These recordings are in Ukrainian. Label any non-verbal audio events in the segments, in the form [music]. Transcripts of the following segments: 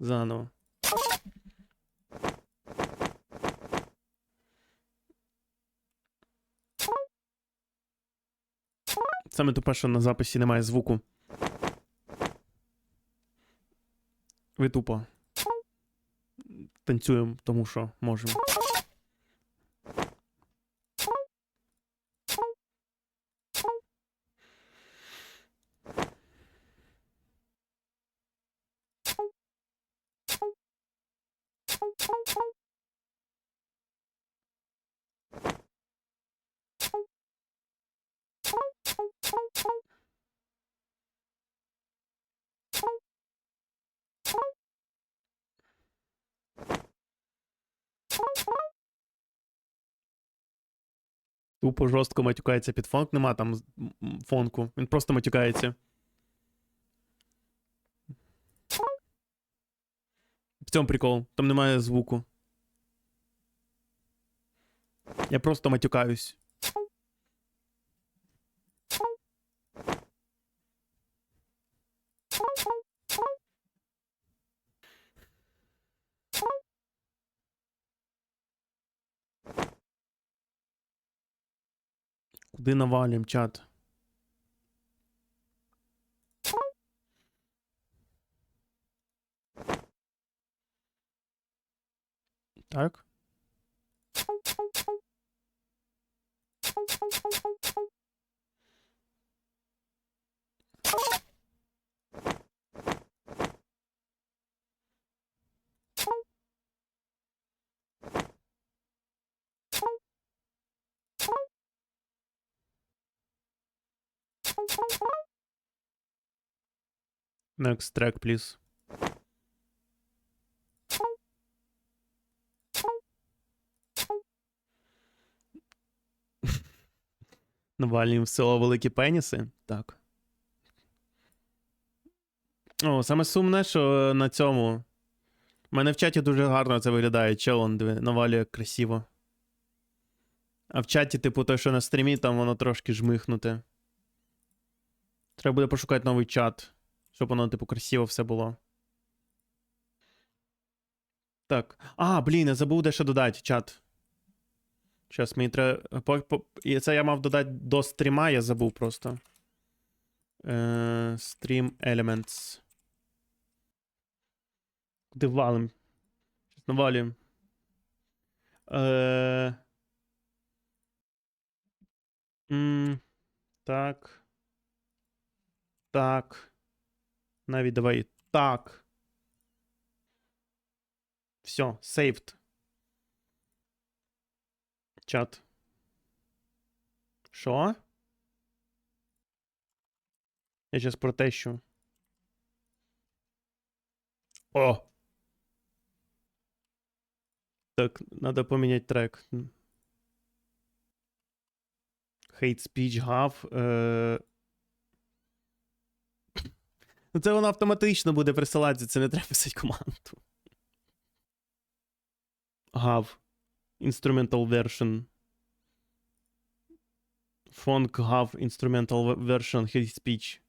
Заново. Саме тупе, що на записі немає звуку. Ви тупо. Танцюємо, тому що можемо. Тупо жорстко матюкається під фонк. Нема там фонку. Він просто матюкається. В цьому прикол. Там немає звуку. Я просто матюкаюсь. Куди навалим, чат? Так. Next track, please. Навалюємо в село великі пеніси. Так. О, саме сумне, що на цьому. У мене в чаті дуже гарно це виглядає. Чел он навалює красиво. А в чаті, типу, той, що на стрімі, там воно трошки жмихнуте. Треба буде пошукати новий чат, щоб воно, типу, красиво все було. Так. А, блін, я забув дещо додати, чат. Щас мені треба. І це я мав додати до стріма, я забув просто. Е, Stream Elements. Куди валим? Щас навалюємо. Е... м, Так. Так. Навіть давай. Так. Все, saved. Чат. Що? Я зараз протещу. О! Так, надо поміняти трек. Hate speech гав. Е... Ну, це воно автоматично буде присилатися, це не треба писати команду. Гав. Instrumental version. Funk have instrumental ve- version hate speech.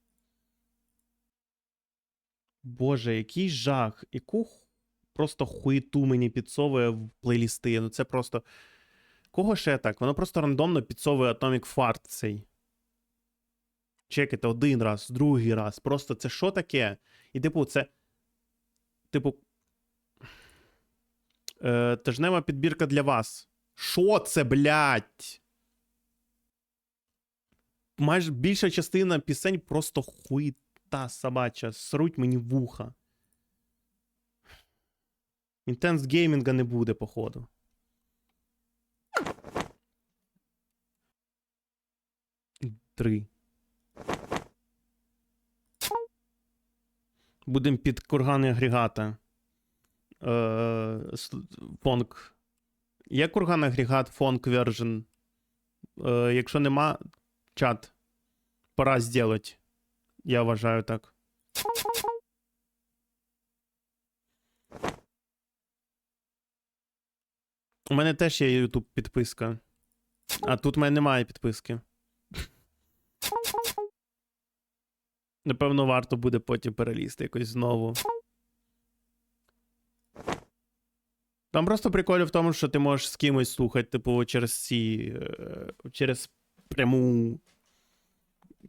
Боже, який жах. Яку просто хуєту мені підсовує в плейлісти. Ну це просто. Кого ще так? Воно просто рандомно підсовує Atomic Fart цей. Чекайте один раз, другий раз. Просто це що таке? І типу, це. Типу. Е, тижнева підбірка для вас. Що це, блядь? Майже більша частина пісень просто хуїта собача. Сруть мені вуха. Інтенс геймінга не буде, походу. Три. Будемо під кургани агрегата. Е, фонк. Є курган агрегат фонк version? Е, якщо нема, чат. Пора зробити. Я вважаю так. У мене теж є YouTube підписка. А тут в мене немає підписки. Напевно, варто буде потім перелізти якось знову. Там просто прикол в тому, що ти можеш з кимось слухати, типу, через ці. е, через пряму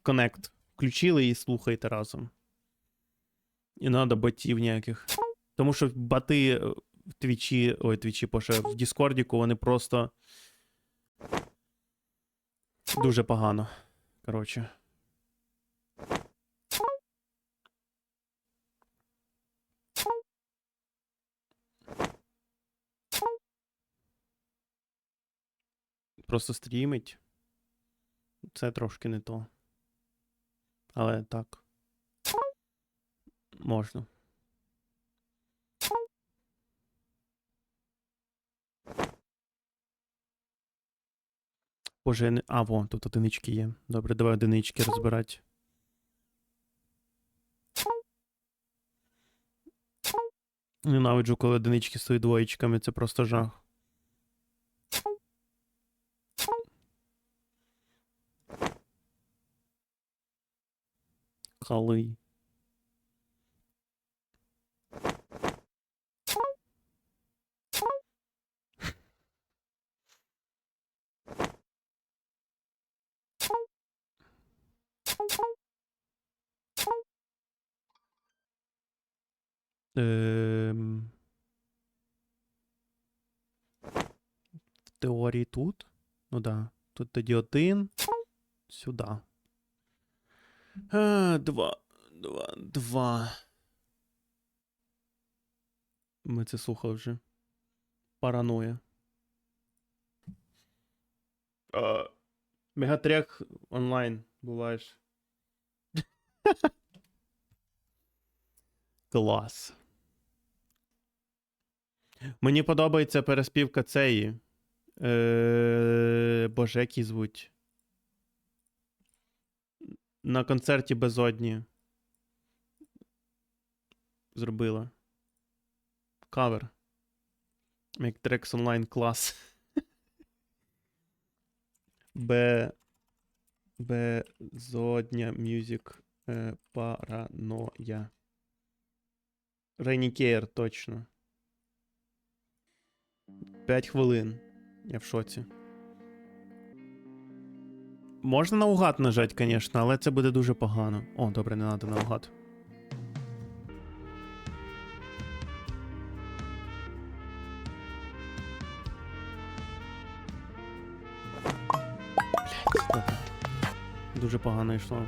коннект. Включили і слухаєте разом. І треба ботів ніяких. Тому що бати е, в твічі, ой, твічі, поше, в Діскордіку вони просто. Дуже погано. Коротше. Просто стрімить. Це трошки не то. Але так. Можна. Боже, я не... А, во, тут одинички є. Добре, давай одинички розбирати. Ненавиджу, коли одинички стоять двоєчками, це просто жах. Коли. Ем... В теорії тут. Ну да. Тут тоді один. Сюди. Е, Два. Два. Два. Ми це слухали вже. Параноя. Е, Мегатрек онлайн буваєш. [laughs] Клас. Мені подобається переспівка цієї. Е, Боже, як її звуть. На концерті безодні. Зробила. Кавер. Tracks online клас. [laughs] Б. Безодня Music е, Параноя. Рейнікеєр, точно. 5 хвилин. Я в шоці. Можна наугад нажати, звісно, але це буде дуже погано. О, добре, не треба наугад. Дуже погано йшло.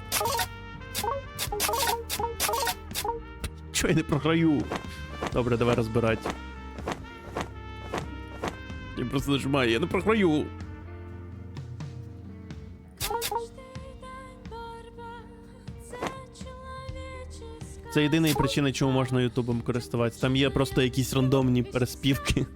Чого я не програю? Добре, давай розбирати. Я просто нажимаю, я не програю. Це єдина причина, чому можна Ютубом користуватися. Там є просто якісь рандомні переспівки.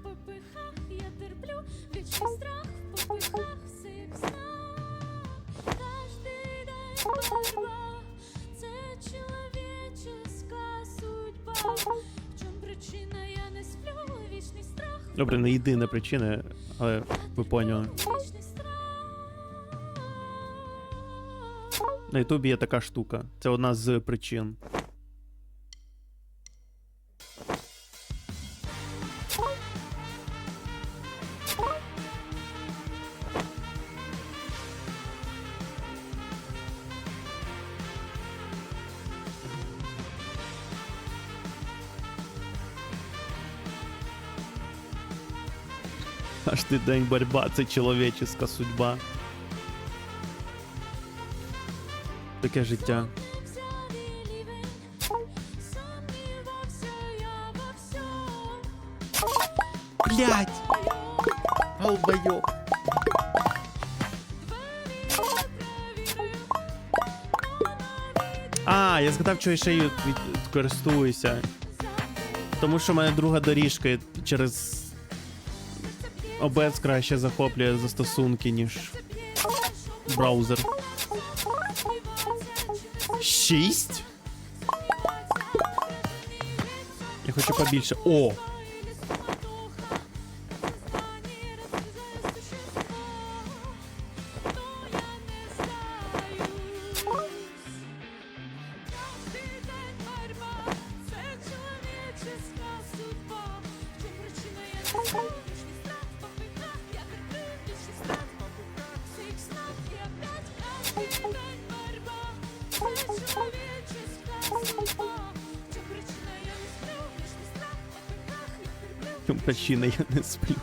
Добре, не єдина причина, але ви поняли. На Ютубі є така штука. Це одна з причин. Каждый день борьба це чоловіческа судьба. Таке життя. Блять! Долбойоб. А, я згадав, що я ще від- користуюся. Тому що в мене друга доріжка через OBS краще захоплює застосунки, ніж браузер. Шість? Я хочу побільше. О! Причина я не сплю?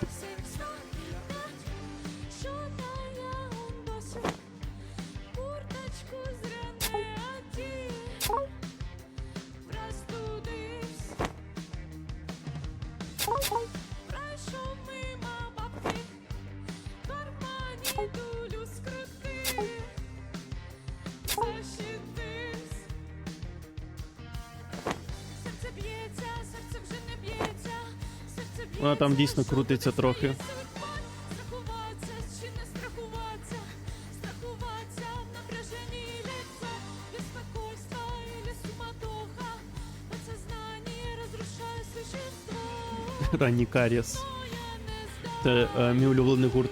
Суматоха, подсознание разрушая существо. Ранній каріс. Це е, мій улюблений гурт.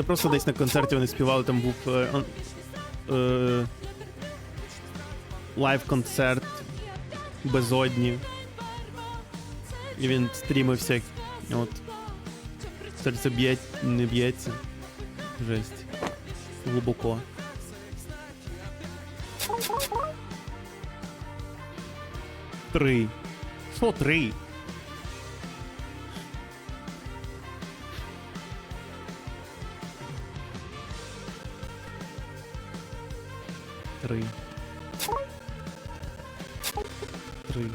це просто десь на концерті вони співали, там був е, е, лайв-концерт безодні. І він стрімився. От. Серце б'є, не б'ється. Жесть. Глибоко. Три. Що три? Три. Три.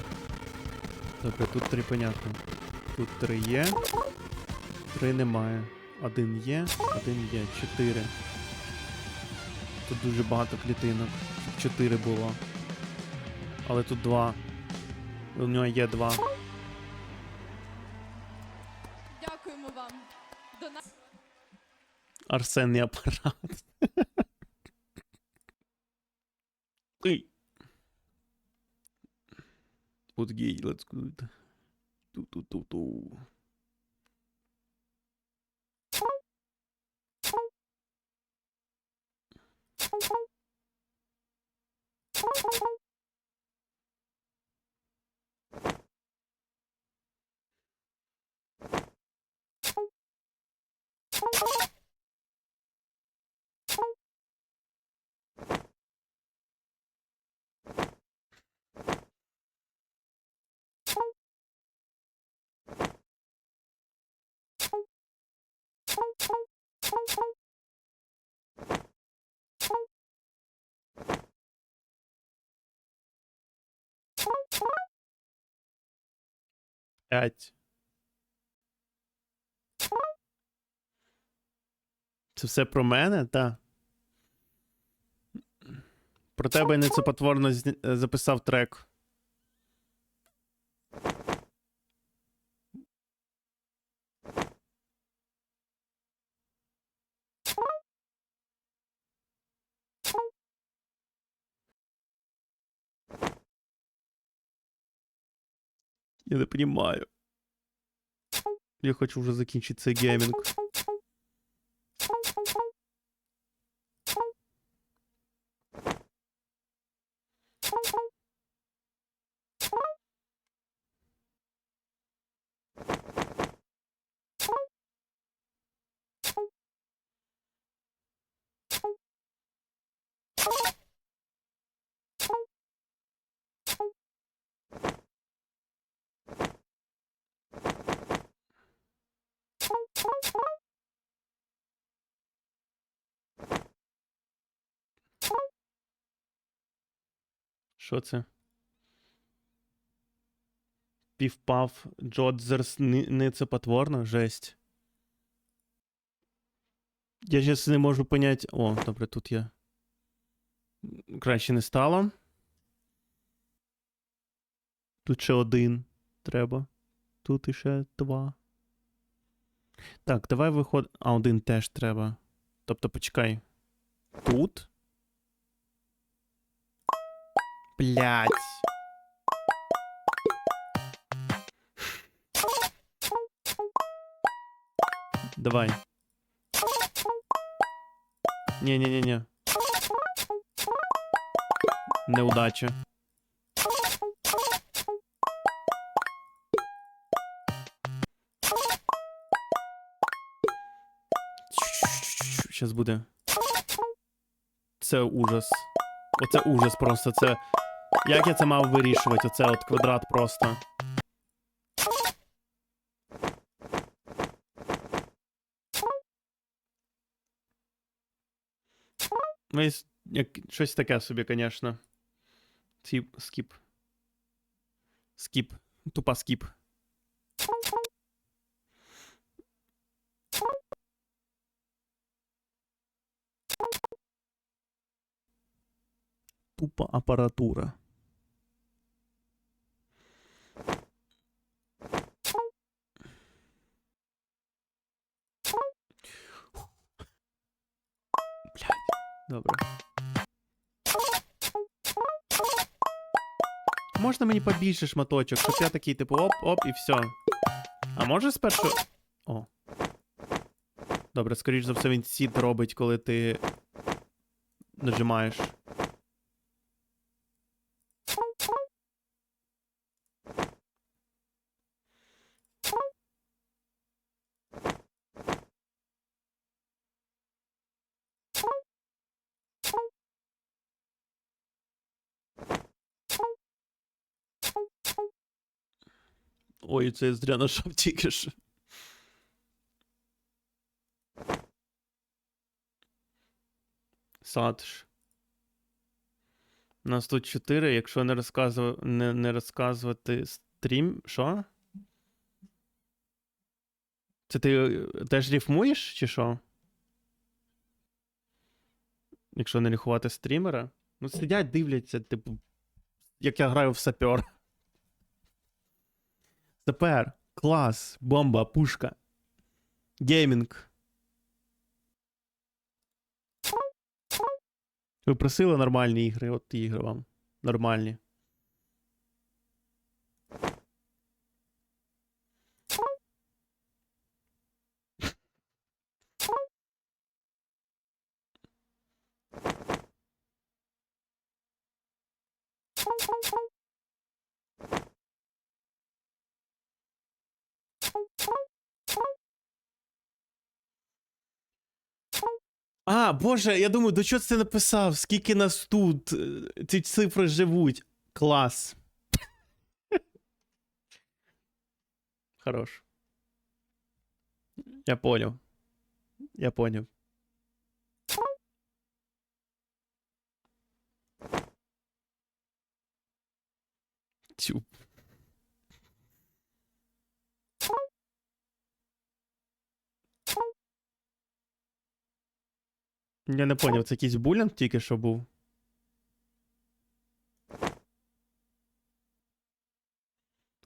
Добре, тут три понятно. Тут три є. Три немає. Один є, один є. Чотири. Тут дуже багато клітинок. Щоб чотири було. Але тут два. У нього є два. Дякуємо вам. До нас. Арсенний апарат. gay. Let's go. Do, do, do, do. Thank you. 5. Це все про мене, так. Про тебе не запотворно записав трек. Я не понимаю. Я хочу уже закінчити цей геймінг. Що це? Півпав Джодзерс ницепотворно? Жесть. Я зараз не можу понять. О, добре, тут я. Краще не стало. Тут ще один треба. Тут іще два. Так, давай виход. А, один теж треба. Тобто, почекай. Тут. Блять. Давай. Ні-ні-ні-ні. Неудача. Сейчас буде. Це ужас. Оце ужас просто. Це як я це мав вирішувати? Оце от квадрат просто. Ну, щось таке собі, звісно. Ці скіп. Скіп. Тупа скіп. Тупа апаратура. Можна мені побільше шматочок, щоб я такий, типу, оп-оп, і все. А може спершу. О. Добре, скоріш за все, він сід робить, коли ти нажимаєш. Ой, це я зря нажав тільки що. Садж. Нас тут 4, якщо не, розказу... не, не розказувати стрім. Що? Це ти е, теж рифмуєш, чи що? Якщо не рахувати стрімера? Ну, сидять, дивляться, типу, як я граю в сапер. Сапер, клас, бомба, пушка. Геймінг. Ви просили нормальні ігри, от ігри вам. Нормальні. А, боже, я думаю, до чого це написав? Скільки нас тут? Е, Ці цифри живуть. Клас. [laughs] Хорош. Я понял. Я понял. Тю. Я не поняв, це якийсь булінг тільки що був.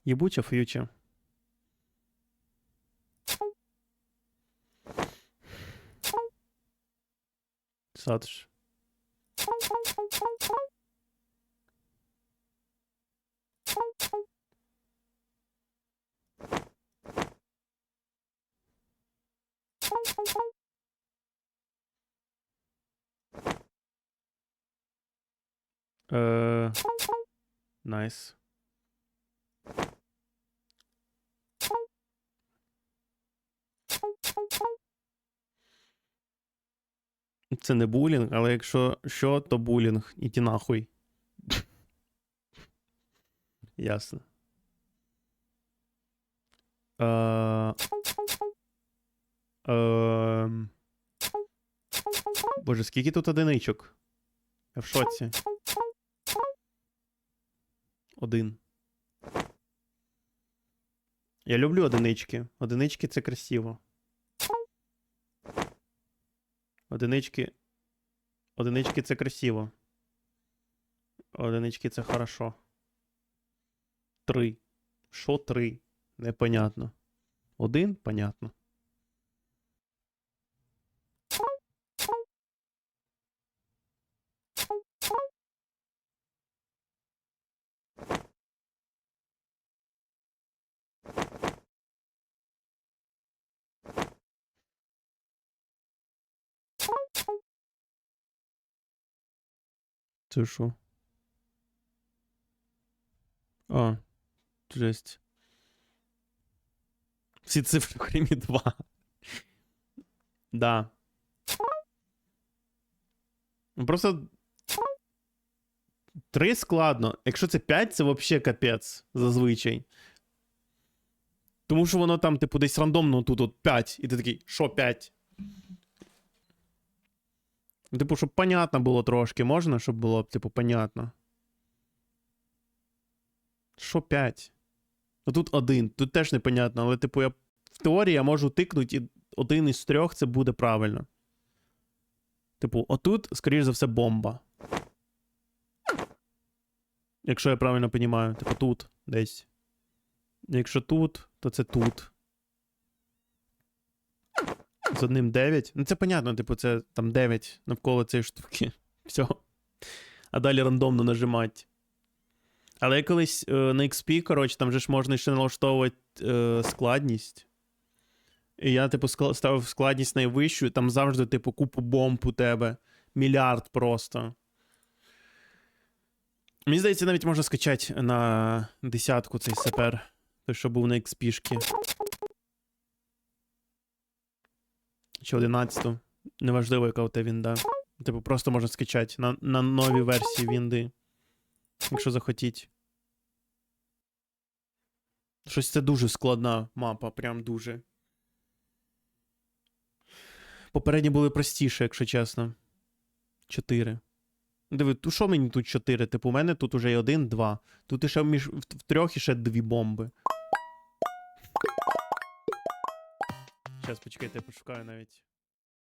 Єбуча ф'юча. Садж. Е, Найс. Це не булінг, але якщо що, то булінг. Іди нахуй. Ясно. Е, ем. Боже, скільки тут одиничок? Я в шоці. Один. Я люблю одинички. Одинички це красиво. Одинички. Одинички це красиво. Одинички це хорошо. Три. Що три? Непонятно. Один, понятно. Це що? А, жесть. Всі цифри окремі 2. Да. Ну, Просто. Три складно. Якщо це 5, це взагалі капець зазвичай. Тому що воно там, типу, десь рандомно тут от 5. І ти такий, що 5? Типу, щоб понятно було трошки, можна, щоб було, типу, понятно. Що 5? Ну тут один, тут теж непонятно, але, типу, я в теорії я можу тикнути, і один із трьох це буде правильно. Типу, отут, скоріш за все, бомба. Якщо я правильно розумію, типу тут десь. Якщо тут, то це тут. З одним 9. Ну, це понятно, типу, це там 9 навколо цієї штуки. [laughs] Все. А далі рандомно нажимати. Але я колись е, на XP, коротше, там же ж можна ще налаштовувати е, складність. І я, типу, ставив складність найвищу, і там завжди, типу, купу бомб у тебе. Мільярд просто. Мені здається, навіть можна скачати на десятку цей сапер. Той, що був на XP-шки. Чи 11. Неважливо, яка у тебе вінда. Типу, просто можна скачати на, на новій версії вінди. Якщо захотіть. Щось це дуже складна мапа, прям дуже. Попередні були простіше, якщо чесно. Чотири. Диви, ту що мені тут чотири? Типу, у мене тут уже є один, два. Тут іще між в трьох іще дві бомби. Зараз почекайте, я пошукаю навіть.